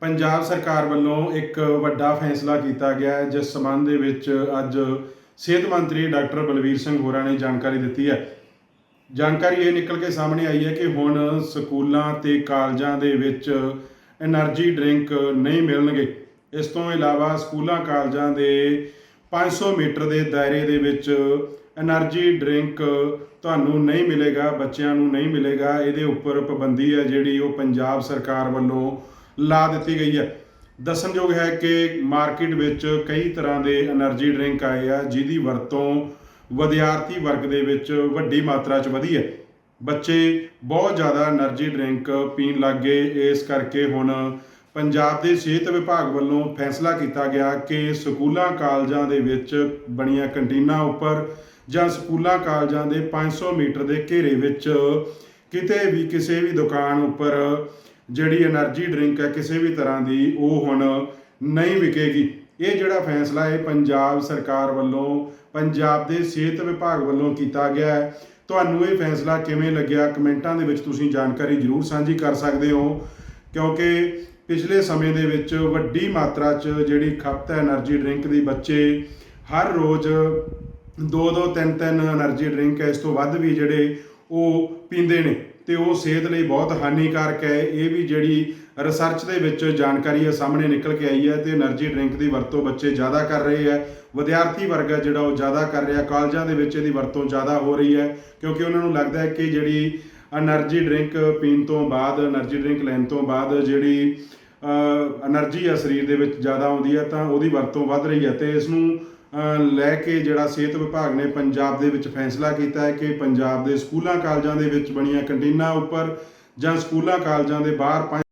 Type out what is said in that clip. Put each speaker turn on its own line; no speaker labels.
ਪੰਜਾਬ ਸਰਕਾਰ ਵੱਲੋਂ ਇੱਕ ਵੱਡਾ ਫੈਸਲਾ ਕੀਤਾ ਗਿਆ ਹੈ, ਜਿਸ ਸਬੰਧ ਦੇ ਵਿੱਚ ਅੱਜ ਸਿਹਤ ਮੰਤਰੀ ਡਾਕਟਰ ਬਲਵੀਰ ਸਿੰਘ ਹੋਰਾਂ ਨੇ ਜਾਣਕਾਰੀ ਦਿੱਤੀ ਹੈ। ਜਾਣਕਾਰੀ ਇਹ ਨਿਕਲ ਕੇ ਸਾਹਮਣੇ ਆਈ ਹੈ ਕਿ ਹੁਣ ਸਕੂਲਾਂ ਤੇ ਕਾਲਜਾਂ ਦੇ ਵਿੱਚ એનર્ਜੀ ਡਰਿੰਕ ਨਹੀਂ ਮਿਲਣਗੇ। ਇਸ ਤੋਂ ਇਲਾਵਾ ਸਕੂਲਾਂ ਕਾਲਜਾਂ ਦੇ 500 ਮੀਟਰ ਦੇ ਦਾਇਰੇ ਦੇ ਵਿੱਚ એનર્ਜੀ ਡਰਿੰਕ ਤੁਹਾਨੂੰ ਨਹੀਂ ਮਿਲੇਗਾ, ਬੱਚਿਆਂ ਨੂੰ ਨਹੀਂ ਮਿਲੇਗਾ। ਇਹਦੇ ਉੱਪਰ ਪਾਬੰਦੀ ਹੈ ਜਿਹੜੀ ਉਹ ਪੰਜਾਬ ਸਰਕਾਰ ਵੱਲੋਂ ਲਾ ਦਿੱਤੀ ਗਈ ਹੈ। ਦੱਸਣਯੋਗ ਹੈ ਕਿ ਮਾਰਕੀਟ ਵਿੱਚ ਕਈ ਤਰ੍ਹਾਂ ਦੇ એનર્ਜੀ ਡਰਿੰਕ ਆਏ ਆ, ਜਿਹਦੀ ਵਰਤੋਂ ਵਿਦਿਆਰਥੀ ਵਰਗ ਦੇ ਵਿੱਚ ਵੱਡੀ ਮਾਤਰਾ 'ਚ ਵਧੀ ਹੈ। ਬੱਚੇ ਬਹੁਤ ਜ਼ਿਆਦਾ એનર્ਜੀ ਡਰਿੰਕ ਪੀਣ ਲੱਗ ਗਏ। ਇਸ ਕਰਕੇ ਹੁਣ ਪੰਜਾਬ ਦੇ ਸਿਹਤ ਵਿਭਾਗ ਵੱਲੋਂ ਫੈਸਲਾ ਕੀਤਾ ਗਿਆ ਕਿ ਸਕੂਲਾਂ ਕਾਲਜਾਂ ਦੇ ਵਿੱਚ ਬਣੀਆਂ ਕੰਟੀਨਾਂ ਉੱਪਰ ਜਾਂ ਸਕੂਲਾਂ ਕਾਲਜਾਂ ਦੇ 500 ਮੀਟਰ ਦੇ ਘੇਰੇ ਵਿੱਚ ਕਿਤੇ ਵੀ ਕਿਸੇ ਵੀ ਦੁਕਾਨ ਉੱਪਰ ਜਿਹੜੀ એનર્ਜੀ ਡਰਿੰਕ ਹੈ ਕਿਸੇ ਵੀ ਤਰ੍ਹਾਂ ਦੀ, ਉਹ ਹੁਣ ਨਹੀਂ ਵਿਕੇਗੀ। ਇਹ ਜਿਹੜਾ ਫੈਸਲਾ ਹੈ ਪੰਜਾਬ ਸਰਕਾਰ ਵੱਲੋਂ, ਪੰਜਾਬ ਦੇ ਸਿਹਤ ਵਿਭਾਗ ਵੱਲੋਂ ਕੀਤਾ ਗਿਆ ਹੈ। ਤੁਹਾਨੂੰ ਇਹ ਫੈਸਲਾ ਕਿਵੇਂ ਲੱਗਿਆ? ਕਮੈਂਟਾਂ ਦੇ ਵਿੱਚ ਤੁਸੀਂ ਜਾਣਕਾਰੀ ਜ਼ਰੂਰ ਸਾਂਝੀ ਕਰ ਸਕਦੇ ਹੋ, ਕਿਉਂਕਿ ਪਿਛਲੇ ਸਮੇਂ ਦੇ ਵਿੱਚ ਵੱਡੀ ਮਾਤਰਾ 'ਚ ਜਿਹੜੀ ਖਪਤ ਹੈ એનર્ਜੀ ਡਰਿੰਕ ਦੀ ਬੱਚੇ, ਹਰ ਰੋਜ਼ 2-2 3-3 એનર્ਜੀ ਡਰਿੰਕ ਇਸ ਤੋਂ ਵੱਧ ਵੀ ਜਿਹੜੇ ਉਹ ਪੀਂਦੇ ਨੇ। ਤੇ ਉਹ ਸਿਹਤ ਲਈ ਬਹੁਤ ਹਾਨੀਕਾਰਕ ਹੈ। ਇਹ ਵੀ ਜਿਹੜੀ ਰਿਸਰਚ ਦੇ ਵਿੱਚ ਜਾਣਕਾਰੀ ਹੈ, ਸਾਹਮਣੇ ਨਿਕਲ ਕੇ ਆਈ ਹੈ ਤੇ એનર્ਜੀ ਡਰਿੰਕ ਦੀ ਵਰਤੋਂ ਬੱਚੇ ਜ਼ਿਆਦਾ ਕਰ ਰਹੇ ਹੈ। ਵਿਦਿਆਰਥੀ ਵਰਗ ਜਿਹੜਾ ਉਹ ਜ਼ਿਆਦਾ ਕਰ ਰਿਹਾ। ਕਾਲਜਾਂ ਦੇ ਵਿੱਚ ਇਹਦੀ ਵਰਤੋਂ ਜ਼ਿਆਦਾ ਹੋ ਰਹੀ ਹੈ ਕਿਉਂਕਿ ਉਹਨਾਂ ਨੂੰ ਲੱਗਦਾ ਹੈ ਕਿ ਜਿਹੜੀ એનર્ਜੀ ਡਰਿੰਕ ਪੀਣ ਤੋਂ ਬਾਅਦ એનર્ਜੀ ਡਰਿੰਕ ਲੈਣ ਤੋਂ ਬਾਅਦ ਜਿਹੜੀ એનર્ਜੀ ਆ ਸਰੀਰ ਦੇ ਵਿੱਚ ਜ਼ਿਆਦਾ ਆਉਂਦੀ ਹੈ ਤਾਂ ਉਹਦੀ ਵਰਤੋਂ ਵੱਧ ਰਹੀ ਹੈ ਤੇ ਇਸ ਨੂੰ ਲੈ ਕੇ ਜਿਹੜਾ ਸਿਹਤ ਵਿਭਾਗ ਨੇ ਪੰਜਾਬ ਦੇ ਵਿੱਚ ਫੈਸਲਾ ਕੀਤਾ ਹੈ ਕਿ ਪੰਜਾਬ ਦੇ ਸਕੂਲਾਂ ਕਾਲਜਾਂ ਦੇ ਵਿੱਚ ਬਣੀਆਂ ਕੰਟੀਨਾਂ ਉੱਪਰ ਜਾਂ ਸਕੂਲਾਂ ਕਾਲਜਾਂ ਦੇ ਬਾਹਰ ਪੰਜ